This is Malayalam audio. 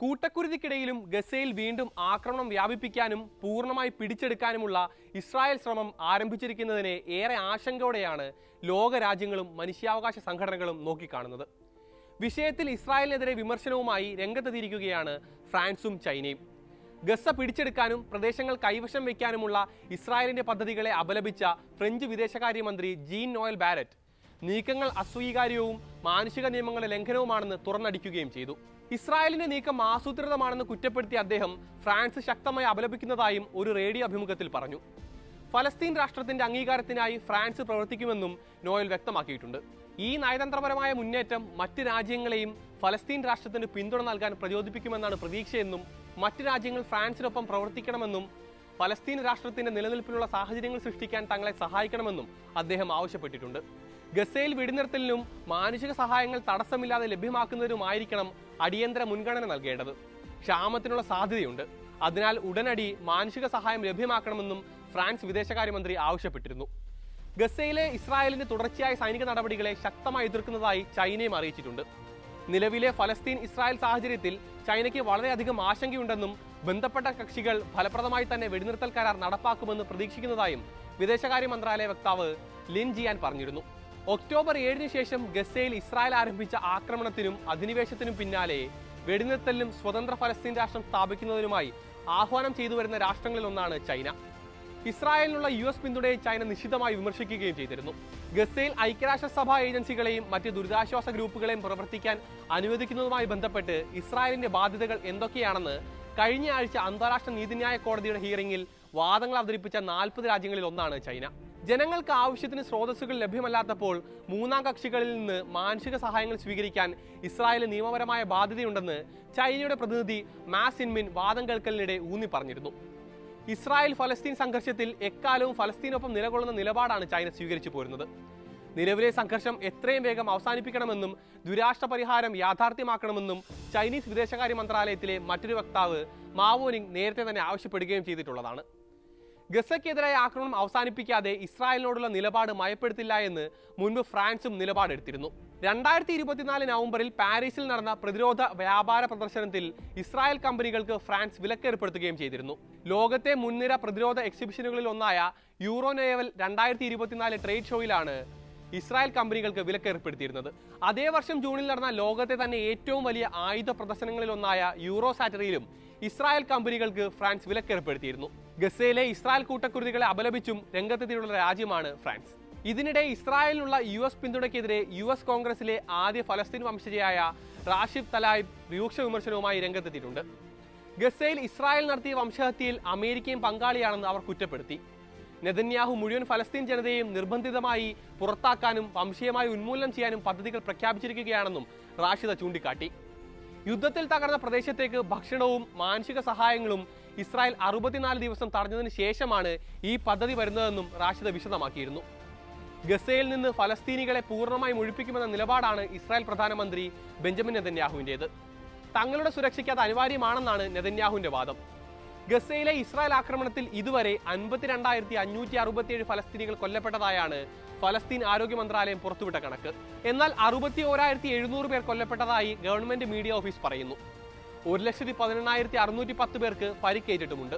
കൂട്ടക്കുരുതിക്കിടയിലും ഗസയിൽ വീണ്ടും ആക്രമണം വ്യാപിപ്പിക്കാനും പൂർണമായി പിടിച്ചെടുക്കാനുമുള്ള ഇസ്രായേൽ ശ്രമം ആരംഭിച്ചിരിക്കുന്നതിനെ ഏറെ ആശങ്കയോടെയാണ് ലോകരാജ്യങ്ങളും മനുഷ്യാവകാശ സംഘടനകളും നോക്കിക്കാണുന്നത്. വിഷയത്തിൽ ഇസ്രായേലിനെതിരെ വിമർശനവുമായി രംഗത്തെത്തിയിരിക്കുകയാണ് ഫ്രാൻസും ചൈനയും. ഗസ പിടിച്ചെടുക്കാനും പ്രദേശങ്ങൾ കൈവശം വയ്ക്കാനുമുള്ള ഇസ്രായേലിന്റെ പദ്ധതികളെ അപലപിച്ച ഫ്രഞ്ച് വിദേശകാര്യമന്ത്രി ജീൻ നോയൽ ബാരറ്റ് നീക്കങ്ങൾ അസ്വീകാര്യവും മാനുഷിക നിയമങ്ങളുടെ ലംഘനവുമാണെന്ന് തുറന്നടിക്കുകയും ചെയ്തു. ഇസ്രായേലിന്റെ നീക്കം ആസൂത്രിതമാണെന്ന് കുറ്റപ്പെടുത്തിയ അദ്ദേഹം ഫ്രാൻസ് ശക്തമായി അപലപിക്കുന്നതായും ഒരു റേഡിയോ അഭിമുഖത്തിൽ പറഞ്ഞു. ഫലസ്തീൻ രാഷ്ട്രത്തിന്റെ അംഗീകാരത്തിനായി ഫ്രാൻസ് പ്രവർത്തിക്കുമെന്നും നോയൽ വ്യക്തമാക്കിയിട്ടുണ്ട്. ഈ നയതന്ത്രപരമായ മുന്നേറ്റം മറ്റ് രാജ്യങ്ങളെയും ഫലസ്തീൻ രാഷ്ട്രത്തിന് പിന്തുണ നൽകാൻ പ്രചോദിപ്പിക്കുമെന്നാണ് പ്രതീക്ഷയെന്നും മറ്റ് രാജ്യങ്ങൾ ഫ്രാൻസിനൊപ്പം പ്രവർത്തിക്കണമെന്നും ഫലസ്തീൻ രാഷ്ട്രത്തിന്റെ നിലനിൽപ്പിനുള്ള സാഹചര്യങ്ങൾ സൃഷ്ടിക്കാൻ തങ്ങളെ സഹായിക്കണമെന്നും അദ്ദേഹം ആവശ്യപ്പെട്ടിട്ടുണ്ട്. ഗസയിൽ വെടിനിർത്തലിനും മാനുഷിക സഹായങ്ങൾ തടസ്സമില്ലാതെ ലഭ്യമാക്കുന്നതിനുമായിരിക്കണം അടിയന്തര മുൻഗണന നൽകേണ്ടത്. ക്ഷാമത്തിനുള്ള സാധ്യതയുണ്ട്. അതിനാൽ ഉടനടി മാനുഷിക സഹായം ലഭ്യമാക്കണമെന്നും ഫ്രാൻസ് വിദേശകാര്യമന്ത്രി ആവശ്യപ്പെട്ടിരുന്നു. ഗസയിലെ ഇസ്രായേലിന്റെ തുടർച്ചയായ സൈനിക നടപടികളെ ശക്തമായി എതിർക്കുന്നതായി ചൈനയും അറിയിച്ചിട്ടുണ്ട്. നിലവിലെ ഫലസ്തീൻ ഇസ്രായേൽ സാഹചര്യത്തിൽ ചൈനയ്ക്ക് വളരെയധികം ആശങ്കയുണ്ടെന്നും ബന്ധപ്പെട്ട കക്ഷികൾ ഫലപ്രദമായി തന്നെ വെടിനിർത്തൽ കരാർ നടപ്പാക്കുമെന്ന് പ്രതീക്ഷിക്കുന്നതായും വിദേശകാര്യ മന്ത്രാലയ വക്താവ് ലിൻ ജിയാൻ പറഞ്ഞിരുന്നു. ഒക്ടോബർ ഏഴിന് ശേഷം ഗസയിൽ ഇസ്രായേൽ ആരംഭിച്ച ആക്രമണത്തിനും അധിനിവേശത്തിനും പിന്നാലെ വെടിനിർത്തലിനും സ്വതന്ത്ര ഫലസ്തീൻ രാഷ്ട്രം സ്ഥാപിക്കുന്നതിനുമായി ആഹ്വാനം ചെയ്തു വരുന്ന രാഷ്ട്രങ്ങളിൽ ഒന്നാണ് ചൈന. ഇസ്രായേലിനുള്ള യു എസ് പിന്തുണയെ ചൈന നിശിതമായി വിമർശിക്കുകയും ചെയ്തിരുന്നു. ഗസയിൽ ഐക്യരാഷ്ട്രസഭാ ഏജൻസികളെയും മറ്റ് ദുരിതാശ്വാസ ഗ്രൂപ്പുകളെയും പ്രവർത്തിക്കാൻ അനുവദിക്കുന്നതുമായി ബന്ധപ്പെട്ട് ഇസ്രായേലിന്റെ ബാധ്യതകൾ എന്തൊക്കെയാണെന്ന് കഴിഞ്ഞ ആഴ്ച അന്താരാഷ്ട്ര നീതിന്യായ കോടതിയുടെ ഹിയറിംഗിൽ വാദങ്ങൾ അവതരിപ്പിച്ച നാൽപ്പത് രാജ്യങ്ങളിൽ ഒന്നാണ് ചൈന. ജനങ്ങൾക്ക് ആവശ്യത്തിന് സ്രോതസ്സുകൾ ലഭ്യമല്ലാത്തപ്പോൾ മൂന്നാം കക്ഷികളിൽ നിന്ന് മാനുഷിക സഹായങ്ങൾ സ്വീകരിക്കാൻ ഇസ്രായേൽ നിയമപരമായ ബാധ്യതയുണ്ടെന്ന് ചൈനയുടെ പ്രതിനിധി മാസ് ഇൻമിൻ വാദം കേൾക്കലിനിടെ ഊന്നി പറഞ്ഞിരുന്നു ഇസ്രായേൽ ഫലസ്തീൻ സംഘർഷത്തിൽ എക്കാലവും ഫലസ്തീനൊപ്പം നിലകൊള്ളുന്ന നിലപാടാണ് ചൈന സ്വീകരിച്ചു പോരുന്നത്. നിലവിലെ സംഘർഷം എത്രയും വേഗം അവസാനിപ്പിക്കണമെന്നും ദുരാഷ്ട്ര പരിഹാരം യാഥാർത്ഥ്യമാക്കണമെന്നും ചൈനീസ് വിദേശകാര്യ മന്ത്രാലയത്തിലെ മറ്റൊരു വക്താവ് മാവോനിങ് നേരത്തെ തന്നെ ആവശ്യപ്പെടുകയും ചെയ്തിട്ടുള്ളതാണ്. ഗസയ്ക്കെതിരായ ആക്രമണം അവസാനിപ്പിക്കാതെ ഇസ്രായേലിനോടുള്ള നിലപാട് മയപ്പെടുത്തില്ല എന്ന് മുൻപ് ഫ്രാൻസും നിലപാടെടുത്തിരുന്നു. രണ്ടായിരത്തി ഇരുപത്തിനാല് നവംബറിൽ പാരീസിൽ നടന്ന പ്രതിരോധ വ്യാപാര പ്രദർശനത്തിൽ ഇസ്രായേൽ കമ്പനികൾക്ക് ഫ്രാൻസ് വിലക്കേർപ്പെടുത്തുകയും ചെയ്തിരുന്നു. ലോകത്തെ മുൻനിര പ്രതിരോധ എക്സിബിഷനുകളിൽ ഒന്നായ യൂറോനേവൽ രണ്ടായിരത്തി ഇരുപത്തിനാല് ട്രേഡ് ഷോയിലാണ് ഇസ്രായേൽ കമ്പനികൾക്ക് വിലക്കേർപ്പെടുത്തിയിരുന്നത്. അതേ വർഷം ജൂണിൽ നടന്ന ലോകത്തെ തന്നെ ഏറ്റവും വലിയ ആയുധ പ്രദർശനങ്ങളിൽ ഒന്നായ യൂറോ സാറ്ററിയിലും ഇസ്രായേൽ കമ്പനികൾക്ക് ഫ്രാൻസ് വിലക്കേർപ്പെടുത്തിയിരുന്നു. ഗസയിലെ ഇസ്രായേൽ കൂട്ടക്കുരുതികളെ അപലപിച്ചും രംഗത്തെത്തിയിട്ടുള്ള രാജ്യമാണ് ഫ്രാൻസ്. ഇതിനിടെ ഇസ്രായേലിനുള്ള യു എസ് പിന്തുണയ്ക്കെതിരെ യു എസ് കോൺഗ്രസിലെ ആദ്യ ഫലസ്തീൻ വംശജയായ റാഷിദ് തലായിബ് രൂക്ഷ വിമർശനവുമായി രംഗത്തെത്തിയിട്ടുണ്ട്. ഗസയിൽ ഇസ്രായേൽ നടത്തിയ വംശഹത്യയിൽ അമേരിക്കയും പങ്കാളിയാണെന്ന് അവർ കുറ്റപ്പെടുത്തി. നെതന്യാഹു മുഴുവൻ ഫലസ്തീൻ ജനതയെയും നിർബന്ധിതമായി പുറത്താക്കാനും വംശീയമായി ഉന്മൂലനം ചെയ്യാനും പദ്ധതികൾ പ്രഖ്യാപിച്ചിരിക്കുകയാണെന്നും റാഷിദ ചൂണ്ടിക്കാട്ടി. യുദ്ധത്തിൽ തകർന്ന പ്രദേശത്തേക്ക് ഭക്ഷണവും മാനസിക സഹായങ്ങളും ഇസ്രായേൽ അറുപത്തിനാല് ദിവസം തടഞ്ഞതിന് ശേഷമാണ് ഈ പദ്ധതി വരുന്നതെന്നും റാഷിദ് വിശദമാക്കിയിരുന്നു. ഗസയിൽ നിന്ന് ഫലസ്തീനികളെ പൂർണമായി ഒഴിപ്പിക്കുമെന്ന നിലപാടാണ് ഇസ്രായേൽ പ്രധാനമന്ത്രി ബെഞ്ചമിൻ നെതന്യാഹുവിന്റേത്. തങ്ങളുടെ സുരക്ഷയ്ക്ക് അത് അനിവാര്യമാണെന്നാണ് നെതന്യാഹുവിന്റെ വാദം. ഗസയിലെ ഇസ്രായേൽ ആക്രമണത്തിൽ ഇതുവരെ അൻപത്തിരണ്ടായിരത്തി അഞ്ഞൂറ്റി അറുപത്തിയേഴ് ഫലസ്തീനികൾ കൊല്ലപ്പെട്ടതായാണ് ഫലസ്തീൻ ആരോഗ്യ മന്ത്രാലയം പുറത്തുവിട്ട കണക്ക്. എന്നാൽ അറുപത്തി ഓരായിരത്തി എഴുന്നൂറ് പേർ കൊല്ലപ്പെട്ടതായി ഗവൺമെന്റ് മീഡിയ ഓഫീസ് പറയുന്നു. ഒരു ലക്ഷത്തി പതിനെണ്ണായിരത്തി അറുന്നൂറ്റി പത്ത് പേർക്ക് പരിക്കേറ്റിട്ടുമുണ്ട്.